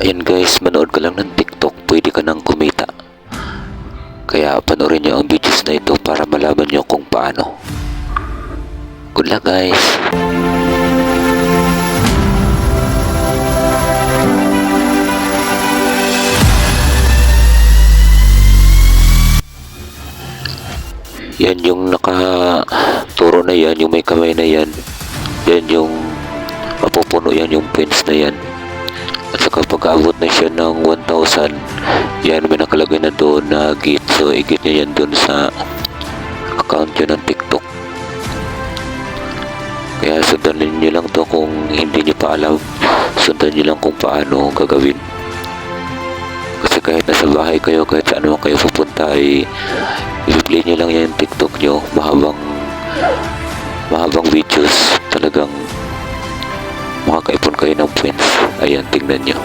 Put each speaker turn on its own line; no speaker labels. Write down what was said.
Ayan guys, manood ka lang ng TikTok, pwede ka nang kumita. Kaya panoorin nyo ang videos na ito para malaman nyo kung paano. Good luck guys! Yan yung nakaturo na yan, yung may kamay na yan. Yan yung mapupuno yan yung pins na yan. At saka pag abot na siya ng 1,000, yan may nakalagay na doon na gift. So, i-gift niya yan doon sa account nyo ng TikTok. Kaya sundan nyo lang to kung hindi nyo pa alam. Sundan nyo lang kung paano gagawin. Kasi kahit nasa bahay kayo, kahit saan naman kayo pupunta ay i-play nyo lang yan TikTok nyo. Mahabang mahabang videos. Talagang makakaipon kayo ng points. Ayan, tingnan nyo.